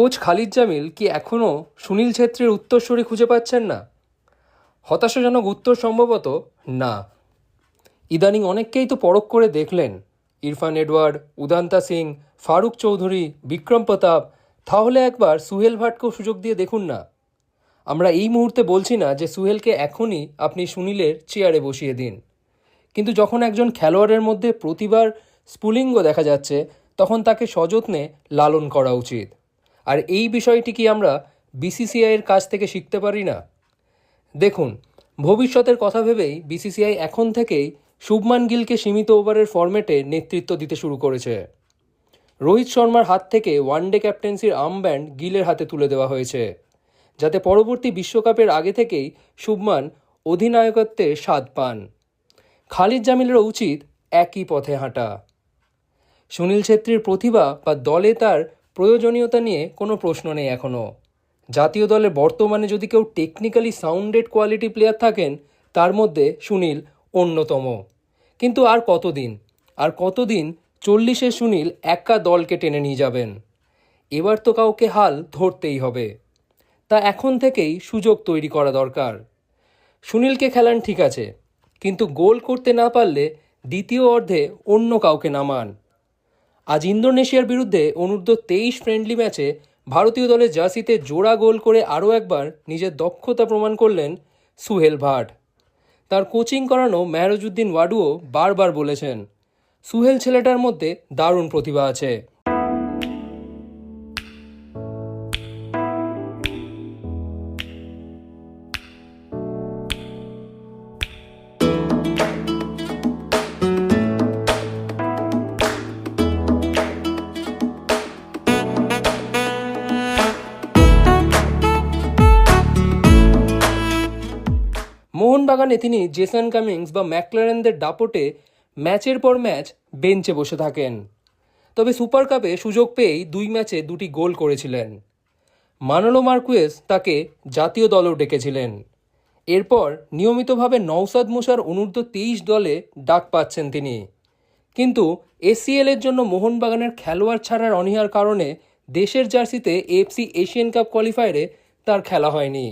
Coach Khalid Jamil কি এখনও সুনীল ছেত্রীর উত্তরসূরি খুঁজে পাচ্ছেন না? হতাশাজনক উত্তর সম্ভবত না। ইদানিং অনেককেই তো পরখ করে দেখলেন। ইরফান এডওয়ার্ড, উদান্তা সিং, ফারুক চৌধুরী, বিক্রম প্রতাপ, তাহলে একবার সুহেল ভাটকেও সুযোগ দিয়ে দেখুন না। আমরা এই মুহূর্তে বলছি না যে সুহেলকে এখনই আপনি সুনীলের চেয়ারে বসিয়ে দিন। কিন্তু যখন একজন খেলোয়াড়ের মধ্যে প্রতিবার স্পুলিঙ্গ দেখা যাচ্ছে, তখন তাকে সযত্নে লালন করা উচিত। আর এই বিষয়টি কি আমরা বিসিসিআইয়ের কাছ থেকে শিখতে পারি না? দেখুন, ভবিষ্যতের কথা ভেবেই বিসিসিআই এখন থেকেই শুভমান গিলকে সীমিত ওভারের ফরম্যাটে নেতৃত্ব দিতে শুরু করেছে। রোহিত শর্মার হাত থেকে ওয়ানডে ক্যাপ্টেন্সির আর্মব্যান্ড গিলের হাতে তুলে দেওয়া হয়েছে, যাতে পরবর্তী বিশ্বকাপের আগে থেকেই শুভমান অধিনায়কত্বের স্বাদ পান। খালিদ জামিলেরও উচিত একই পথে হাঁটা। সুনীল ছেত্রীর প্রতিভা বা দলে তার প্রয়োজনীয়তা নিয়ে কোনো প্রশ্ন নেই এখনও জাতীয় দলে বর্তমানে যদি কেউ টেকনিক্যালি সাউন্ডেড কোয়ালিটি প্লেয়ার থাকেন, তার মধ্যে সুনীল অন্যতম। কিন্তু আর কতদিন? আর কতদিন চল্লিশে সুনীল একা দলকে টেনে নিয়ে যাবেন? এবার তো কাউকে হাল ধরতেই হবে। তা এখন থেকেই সুযোগ তৈরি করা দরকার। সুনীলকে খেলান ঠিক আছে, কিন্তু গোল করতে না পারলে দ্বিতীয় অর্ধে অন্য কাউকে নামান। আজ ইন্দোনেশিয়ার বিরুদ্ধে অনূর্ধ্ব তেইশ ফ্রেন্ডলি ম্যাচে ভারতীয় দলে জার্সিতে জোড়া গোল করে আরও একবার নিজের দক্ষতা প্রমাণ করলেন সুহেল ভাট। তার কোচিং করানো মেহরজউদ্দিন ওয়াডুও বারবার বলেছেন, সুহেল ছেলেটার মধ্যে দারুণ প্রতিভা আছে। মোহনবাগানে তিনি জেসন কামিংস বা ম্যাকলারেনদের দাপটে ম্যাচের পর ম্যাচ বেঞ্চে বসে থাকেন। তবে সুপার কাপে সুযোগ পেয়েই দুই ম্যাচে দুটি গোল করেছিলেন। মানলো মার্কুয়েস তাকে জাতীয় দলেও ডেকেছিলেন। এরপর নিয়মিতভাবে নওসাদ মুসার অনূর্ধ্ব তেইশ দলে ডাক পাচ্ছেন তিনি। কিন্তু এসিএল এর জন্য মোহনবাগানের খেলোয়াড় ছাড়ার অনীহার কারণে দেশের জার্সিতে এফসি এশিয়ান কাপ কোয়ালিফায়ারে তার খেলা হয়নি।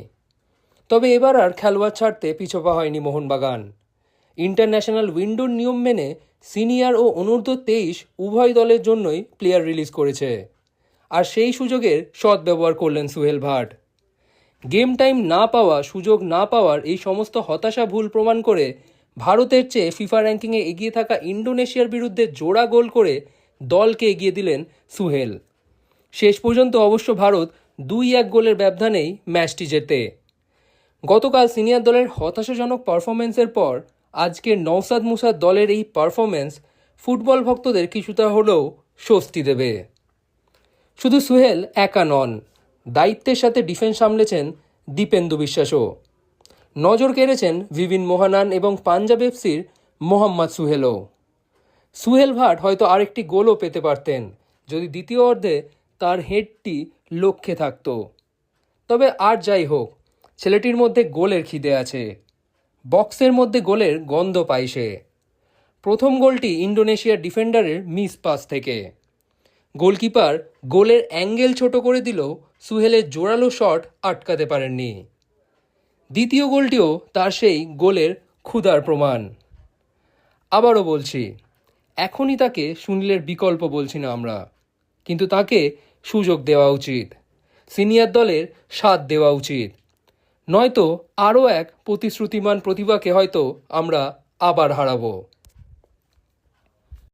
তবে এবার আর খেলোয়াড় ছাড়তে পিছপা হয়নি মোহনবাগান। ইন্টারন্যাশনাল উইন্ডোর নিয়ম মেনে সিনিয়র ও অনূর্ধ্ব তেইশ উভয় দলের জন্যই প্লেয়ার রিলিজ করেছে। আর সেই সুযোগের সদ্ব্যবহার করলেন সুহেল ভাট। গেম টাইম না পাওয়া, সুযোগ না পাওয়ার এই সমস্ত হতাশা ভুল প্রমাণ করে ভারতের চেয়ে ফিফা র্যাঙ্কিংয়ে এগিয়ে থাকা ইন্ডোনেশিয়ার বিরুদ্ধে জোড়া গোল করে দলকে এগিয়ে দিলেন সুহেল। শেষ পর্যন্ত অবশ্য ভারত দুই এক গোলের ব্যবধানেই ম্যাচটি জেতে। গতকাল সিনিয়র দলের হতাশাজনক পারফরমেন্সের পর আজকের নওসাদ মুসাদ দলের এই পারফরমেন্স ফুটবল ভক্তদের কিছুটা হলেও স্বস্তি দেবে। শুধু সুহেল একা নন, দায়িত্বের সাথে ডিফেন্স সামলেছেন দীপেন্দু বিশ্বাসও। নজর কেড়েছেন ভিভিন মোহানান এবং পাঞ্জাব এফসির মোহাম্মদ সুহেলও। সুহেল ভাট হয়তো আরেকটি গোলও পেতে পারতেন, যদি দ্বিতীয় অর্ধে তার হেডটি লক্ষ্যে থাকত। তবে আর যাই হোক ছেলেটির মধ্যে গোলের খিদে আছে। বক্সের মধ্যে গোলের গন্ধ পায় সে। প্রথম গোলটি ইন্ডোনেশিয়ার ডিফেন্ডারের মিস পাস থেকে। গোলকিপার গোলের অ্যাঙ্গেল ছোট করে দিলেও সুহেলের জোরালো শট আটকাতে পারেননি। দ্বিতীয় গোলটিও তার সেই গোলের ক্ষুধার প্রমাণ। আবারও বলছি, এখনই তাকে সুনীলের বিকল্প বলছি না আমরা, কিন্তু তাকে সুযোগ দেওয়া উচিত। সিনিয়র দলের স্বাদ দেওয়া উচিত। নয়তো আরও এক প্রতিশ্রুতিমান প্রতিভাকে হয়তো আমরা আবার হারাবো।